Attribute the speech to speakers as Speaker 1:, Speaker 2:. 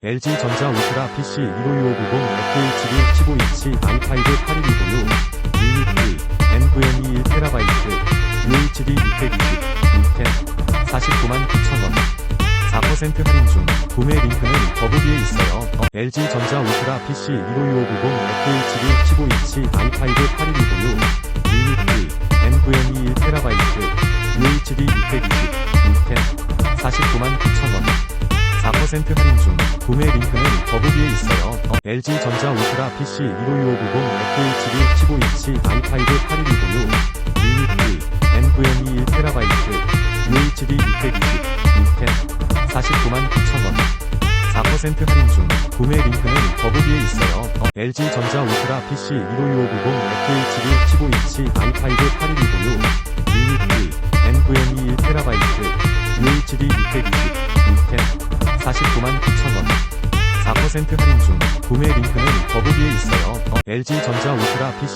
Speaker 1: LG전자 울트라 PC 152590 FHD 15인치 i5 8126 UEP NVMe 1TB UHD 620 인텔 499만 9천원. 4% 할인 중 구매 링크는 더보기에 있어요. 어, LG전자 울트라 PC 152590 FHD 15인치 i5 8126 UEP NVMe 1TB UHD 620 인텔 499만 9천원 4% 할인 중 구매 링크는 더보기에 있어요. 어, LG전자 울트라 PC 152590 FHD 15인치 i5 8126 UEP NVMe 1TB UHD 620 인텔 499만 9천원 4% 할인 중 구매 링크는 더보기에 있어요. 어, LG전자 울트라 PC 152590 FHD 15인치 i5 8126 UEP NVMe 1TB UHD 620 인텔 49만 9천원 4% 할인 중 구매 링크는 더보기에 있어요. 어, LG전자 울트라 PC